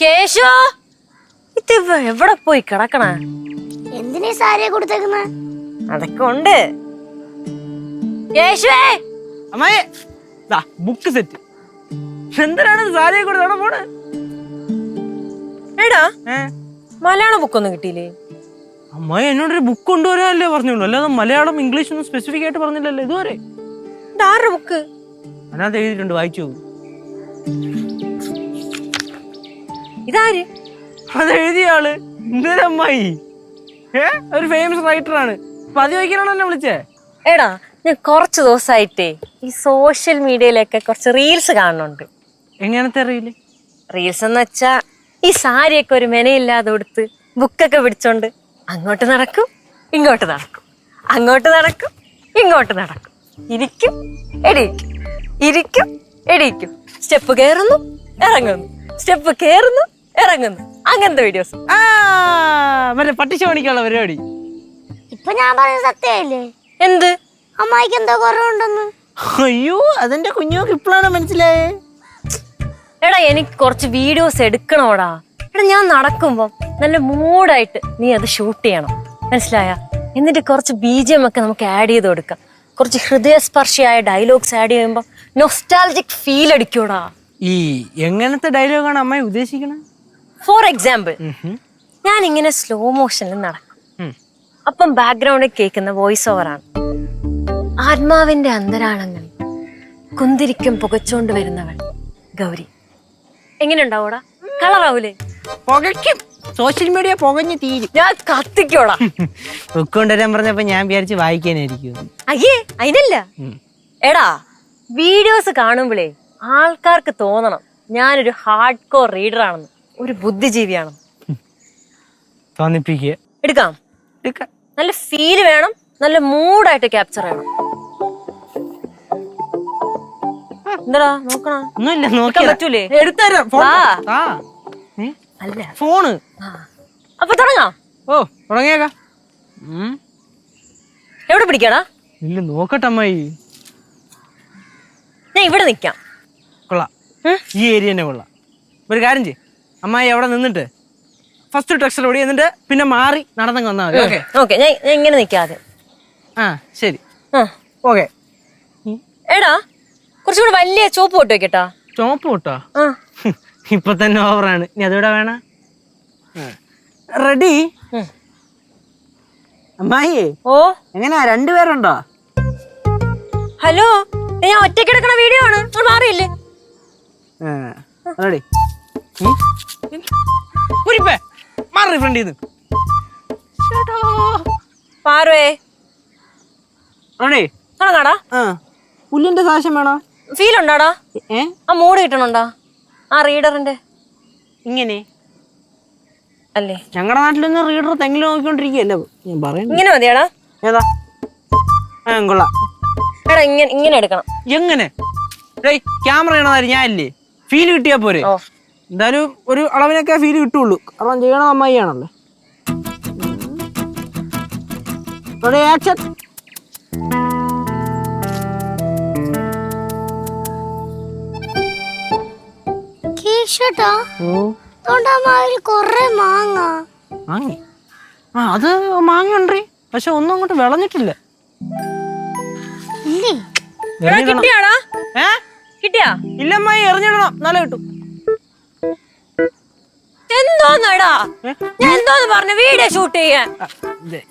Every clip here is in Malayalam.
കേശു ഇത് ഇവ എവിടെ പോയി കിടക്കണ? എന്തിനാ സാരിയെ കൊടുത്തേക്കുന്ന? അതൊക്കെ ഉണ്ട്. കേശുവേ! അമ്മായി ബുക്ക് സെറ്റ് എന്തിനാണ് സാരിയെ കൂടെ അവിടെ പോണ്? എടാ ഏ? മലയാളം ബുക്കൊന്നും കിട്ടിയില്ലേ? അമ്മായി എന്നോടൊരു ബുക്ക് കൊണ്ടുവരാനല്ലേ പറഞ്ഞുള്ളൂ. അല്ലാതെ മലയാളം ഇംഗ്ലീഷ് ഒന്നും സ്പെസിഫിക് ആയിട്ട് പറഞ്ഞില്ലല്ലോ ഇതുവരെ. ഇത് ബുക്ക് അതിനകത്ത് എഴുതിയിട്ടുണ്ട് വായിച്ചു. ഇതാര്? അത് എഴുതിയ ആൾ ഏ? ഒരു ഫേമസ് റൈറ്റർ ആണ്. പതി വയ്ക്കാനാണോ എന്നെ വിളിച്ചേ? എടാ ഞാൻ കുറച്ച് ദിവസമായിട്ടേ ഈ സോഷ്യൽ മീഡിയയിലൊക്കെ കുറച്ച് റീൽസ് കാണുന്നുണ്ട് എങ്ങനത്തെ റീൽ റീൽസ് എന്ന് വെച്ചാ ഈ സാരിയൊക്കെ ഒരു മെനയില്ലാതെ കൊടുത്ത് ബുക്കൊക്കെ പിടിച്ചോണ്ട് അങ്ങോട്ട് നടക്കും ഇങ്ങോട്ട് നടക്കും. അങ്ങോട്ട് നടക്കും ഇങ്ങോട്ട് നടക്കും. ഇരിക്കും എടീക്കും ഇരിക്കും എടീക്കും സ്റ്റെപ്പ് കയറുന്നു ഇറങ്ങുന്നു. സ്റ്റെപ്പ് കയറുന്നു ഇറങ്ങുന്നു. അങ്ങനത്തെ വീഡിയോസ് ആ മറ്റേ പട്ടിശ പരിപാടി. ഇപ്പൊ ഞാൻ പറഞ്ഞ സത്യല്ലേ എന്ത്? അമ്മായിക്ക് എന്തോ കുറവുണ്ടെന്ന്. അയ്യോ അതെന്റെ കുഞ്ഞോക്ക് ഇപ്പോഴാണ് മനസ്സിലായേ? എടാ എനിക്ക് കുറച്ച് വീഡിയോസ് എടുക്കണോടാ. എടാ ഞാൻ നടക്കുമ്പോ നല്ല മൂഡായിട്ട് നീ അത് ഷൂട്ട് ചെയ്യണം. മനസ്സിലായ? എന്നിട്ട് കുറച്ച് ബീജിയം ഒക്കെ നമുക്ക് ആഡ് ചെയ്ത് കൊടുക്കാം. കുറച്ച് ഹൃദയസ്പർശിയായ ഡയലോഗ്സ് ആഡ് ചെയ്യുമ്പോൾ നോസ്റ്റാൾജിക് ഫീൽ അടിക്കൂടാ. ഈ എങ്ങനത്തെ ഡയലോഗാണ് അമ്മായി ഉദ്ദേശിക്കണത് ഫോർ എക്സാമ്പിൾ ഞാൻ ഇങ്ങനെ സ്ലോ മോഷനിൽ നടക്കും. അപ്പം ബാക്ക്ഗ്രൗണ്ടിൽ കേൾക്കുന്ന വോയിസ് ഓവറാണ് ആത്മാവിന്റെ അന്തരാളങ്ങൾ കുന്തിരിക്കും പുകച്ചോണ്ട് വരുന്നവൾ ഗൗരി. എങ്ങനെ ഉണ്ടാവൂടാ കളറാവൂലേ? പുകയ്ക്കും. സോഷ്യൽ മീഡിയ പുകഞ്ഞ് തീരും. ഞാൻ കത്തിക്കോടാ ബുക്ക് കൊണ്ടുവരാൻ പറഞ്ഞപ്പോ ഞാൻ വിചാരിച്ച് വായിക്കാനായിരിക്കും അയ്യേ അതിനല്ല. എടാ വീഡിയോസ് കാണുമ്പോഴേ ആൾക്കാർക്ക് തോന്നണം. ഞാനൊരു ഹാർഡ് കോർ റീഡർ ആണെന്ന്. ഒരു ബുദ്ധിജീവിയാണ്. തോന്നിപ്പിക്കുക എടുക്കാം. എടുക്കാം. നല്ല ഫീൽ വേണം നല്ല മൂഡായിട്ട് ക്യാപ്ചർ ചെയ്യണം. എന്താടാ നോക്കണ? ഒന്നുമില്ല നോക്കിയാ പറ്റൂലേ? എടുത്തരാം ഫോൺ. ആ. ഏ? അല്ല. ഫോണ്. ആ. അപ്പൊ തുടങ്ങാം. ഓ തുടങ്ങിയേക്കാം. ഉം. എവിടെ പിടിക്കടാ? ഇല്ല നോക്കട്ടെ അമ്മായി. ഞാൻ ഇവിടെ നിക്കാം. കൊള്ളാം. ഉം. ഈ ഏരിയ തന്നെ കൊള്ളാം. ഒരു കാര്യം ചെയ്യ്. അമ്മായി അവിടെ നിന്നിട്ട് ഫസ്റ്റ് ടെക്സ്റ്റർ ഓടി എന്നിട്ട് പിന്നെ മാറി നടന്നങ്ങ് വന്നാൽ മതി. ഓക്കെ. ഓക്കെ. ഞാൻ ഞാൻ ഇങ്ങനെ നിൽക്കാതെ ആ ശരി. ആ. ഓക്കെ എടാ കുറച്ചുകൂടെ വലിയ ചോപ്പ് പൊട്ട് വെക്കട്ടാ. ചോപ്പ് പൊട്ടോ? ആ. ഇപ്പൊ തന്നെ ഓവറാണ് ഇനി അതിവിടെ വേണ? റെഡി. അമ്മായി ഓ. എങ്ങനെയാ? രണ്ടുപേരുണ്ടോ ഹലോ ഞാൻ ഒറ്റയ്ക്ക് എടുക്കണ വീഡിയോ ആണ്. മാറിയില്ലേ? റെഡി കുരിപ്പേ മാറി ഫ്രണ്ട് നിന്ന് പാറുവേ. റെഡി തുടങ്ങാടാ ആ. പുല്ലിന്റെ സാശം വേണോ? ഫീൽ ഉണ്ടാടാ? ഏ? ആ മൂഡ് കിട്ടണുണ്ടാ? ആ റീഡറിന്റെ ഇങ്ങനെ. അല്ലേ? ഞങ്ങളുടെ നാട്ടിലൊന്നും റീഡർ തെങ്ങിൽ നോക്കിക്കൊണ്ടിരിക്കുകയല്ലേ? ഞാൻ പറയുന്നു ഇങ്ങനെ മതിയാടാ. ഏതാ? കൊള്ളാം. എടാ ഇങ്ങനെ ഇങ്ങനെ എടുക്കണം. എങ്ങനെ? ക്യാമറ അല്ലേ ഫീൽ കിട്ടിയാ പോരെ. എന്തായാലും ഒരു അളവിനൊക്കെ ഫീൽ കിട്ടുള്ളൂ. കാരണം ചെയ്യണത് അമ്മായി ആണല്ലോ Ready, action. ഓ. അതുകൊണ്ട് അമ്മാവിൽ കൊറേ മാങ്ങ. മാങ്ങ? ആ അത് മാങ്ങ ഉണ്ടേ പക്ഷെ ഒന്നും അങ്ങോട്ട് വിളഞ്ഞിട്ടില്ല. കിട്ടിയാടാ? ഏ? കിട്ടിയാ? ഇല്ലമ്മ എറിഞ്ഞിടണം. നല്ല കിട്ടും. എന്തോന്നടാ ഞാൻ എന്തോന്ന് പറഞ്ഞു? വീഡിയോ ഷൂട്ട് ചെയ്യാൻ.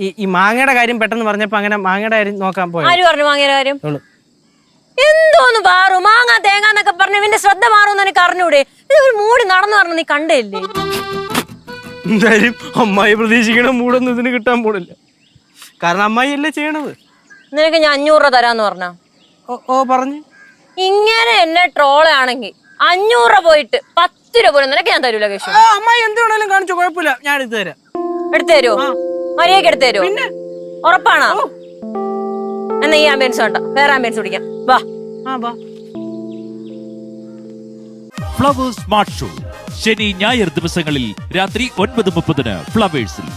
ഈ ഈ മാങ്ങയുടെ കാര്യം പെട്ടെന്ന് പറഞ്ഞപ്പോ അങ്ങനെ മാങ്ങയുടെ കാര്യം നോക്കാൻ പോയത് ആര് പറഞ്ഞു വാങ്ങിയ കാര്യം? എന്തോന്ന് പാറു? മാങ്ങ തേങ്ങ എന്നൊക്കെ പറഞ്ഞു ഇവന്റെ ശ്രദ്ധ മാറുമെന്ന് എനിക്ക് അറിഞ്ഞൂടെ? ഇത് ഒരു മൂടി നടന്നു പറഞ്ഞു നീ കണ്ടില്ലേ എന്തായാലും അമ്മായി പ്രതീക്ഷിക്കണ മൂടൊന്നും ഇതിന് കിട്ടാൻ പോണില്ല. കാരണം അമ്മായി അല്ലേ ചെയ്യണത്? നിനക്ക് ഞാൻ അഞ്ഞൂറ് രൂപ തരാന്ന് പറഞ്ഞ. ഓ ഓ പറഞ്ഞു. ഇങ്ങനെ എന്നെ ട്രോളാണെങ്കിൽ അഞ്ഞൂറ് രൂപ പോയിട്ട് പത്ത് രൂപ പോലും നിനക്ക് ഞാൻ തരൂല കേശു. ആ അമ്മായി കാണിച്ചു കുഴപ്പമില്ല. ഞാൻ എടുത്തു തരാം. എടുത്തു തരുമോ മര്യാദയ്ക്ക് എടുത്തു തരുമോ ഉറപ്പാണോ? എന്നാ ഈ ആംബുലൻസ് വേണ്ട. വേറെ ആംബുലൻസ് പിടിക്കാം വാ. ആ ബാ ഫ്ലവേഴ്സ് സ്മാർട്ട് ഷോ. ശനി ഞായർ ദിവസങ്ങളിൽ രാത്രി ഒൻപത് മുപ്പതിന് ഫ്ലവേഴ്സിൽ.